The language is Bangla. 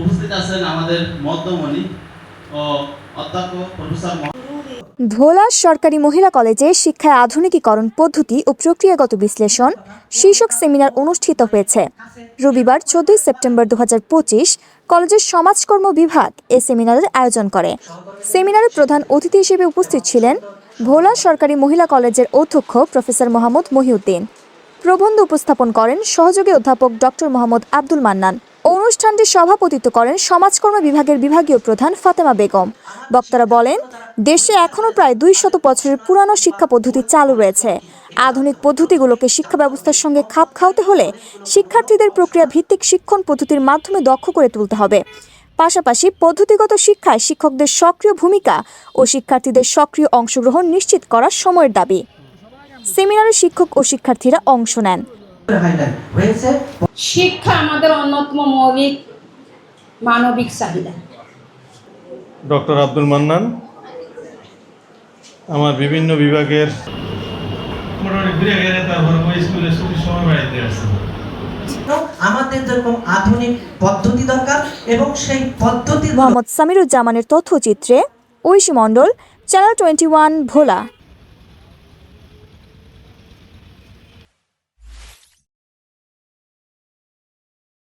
উপস্থিত আছেন আমাদের মধ্যমণি ও প্রফেসর সরকারি মহিলা কলেজে শিক্ষায় আধুনিকীকরণ পদ্ধতি ও প্রক্রিয়াগত বিশ্লেষণ শীর্ষক সেমিনার অনুষ্ঠিত হয়েছে। রবিবার চোদ্দই সেপ্টেম্বর দুহাজার পঁচিশ কলেজের সমাজকর্ম বিভাগ এ সেমিনারের আয়োজন করে। সেমিনারে প্রধান অতিথি হিসেবে উপস্থিত ছিলেন ভোলা সরকারি মহিলা কলেজের অধ্যক্ষ প্রফেসর মোহাম্মদ মহিউদ্দিন। প্রবন্ধ উপস্থাপন করেন সহযোগী অধ্যাপক ডক্টর মোহাম্মদ আব্দুল মান্নান। অনুষ্ঠানটি সভাপতিত্ব করেন সমাজকর্ম বিভাগের বিভাগীয় প্রধান ফাতেমা বেগম। বক্তারা বলেন, দেশে এখনও প্রায় দুই শত বছরের পুরানো শিক্ষা পদ্ধতি চালু রয়েছে। আধুনিক পদ্ধতিগুলোকে শিক্ষা ব্যবস্থার সঙ্গে খাপ খাওয়াতে হলে শিক্ষার্থীদের প্রক্রিয়া ভিত্তিক শিক্ষণ পদ্ধতির মাধ্যমে দক্ষ করে তুলতে হবে। পাশাপাশি পদ্ধতিগত শিক্ষায় শিক্ষকদের সক্রিয় ভূমিকা ও শিক্ষার্থীদের সক্রিয় অংশগ্রহণ নিশ্চিত করার সময়ের দাবি। সেমিনারে শিক্ষক ও শিক্ষার্থীরা অংশ নেন। হয়েছে শিক্ষা আমাদের অন্যতম মৌলিক মানবিক চাহিদা। ডক্টর আব্দুল মান্নান আমার বিভিন্ন বিভাগের আমাদের যেরকম আধুনিক পদ্ধতি দরকার এবং সেই পদ্ধতির মোহাম্মদ সামিরুজ্জামানের তথ্যচিত্রে Aishi Mondal channel twenty one Bhola.